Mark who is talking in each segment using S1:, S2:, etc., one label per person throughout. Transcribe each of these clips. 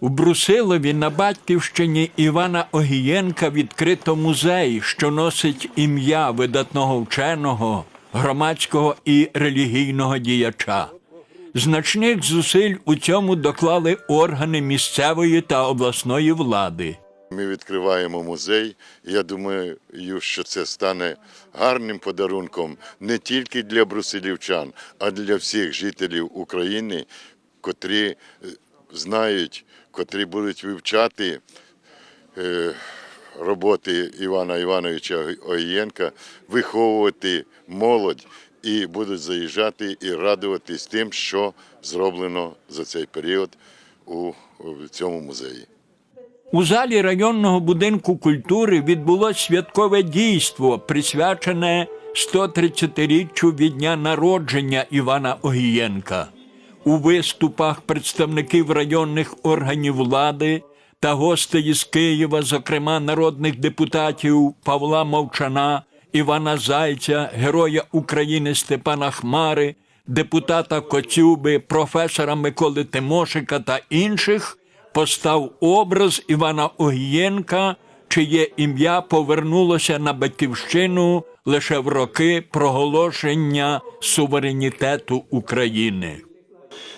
S1: У Брусилові на батьківщині Івана Огієнка відкрито музей, що носить ім'я видатного вченого, громадського і релігійного діяча. Значних зусиль у цьому доклали органи місцевої та обласної влади.
S2: Ми відкриваємо музей. Я думаю, що це стане гарним подарунком не тільки для брусилівчан, а для всіх жителів України, котрі е, знають, котрі будуть вивчати е, роботи Івана Івановича Огієнка, виховувати молодь і будуть заїжджати і радуватись тим, що зроблено за цей період у цьому музеї.
S1: У залі районного будинку культури відбулось святкове дійство, присвячене 130-річчю від дня народження Івана Огієнка. У виступах представників районних органів влади та гостей із Києва, зокрема народних депутатів Павла Мовчана, Івана Зайця, Героя України Степана Хмари, депутата Коцюби, професора Миколи Тимошика та інших постав образ Івана Огієнка, чиє ім'я повернулося на батьківщину лише в роки проголошення суверенітету України.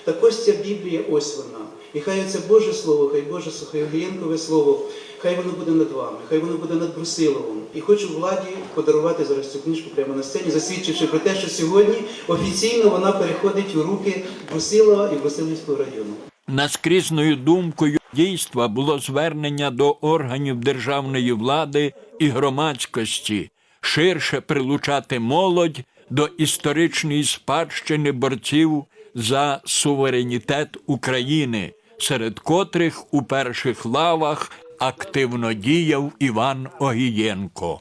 S3: Так ось ця Біблія, ось вона. І хай це Боже Слово, хай Боже хай Слово, хай воно буде над вами, хай воно буде над Брусиловим. І хочу владі подарувати зараз цю книжку прямо на сцені, засвідчивши про те, що сьогодні офіційно вона переходить у руки Брусилова і Брусилівського району.
S1: Наскрізною думкою дійства було звернення до органів державної влади і громадськості ширше прилучати молодь до історичної спадщини борців за суверенітет України, серед котрих у перших лавах активно діяв Іван Огієнко.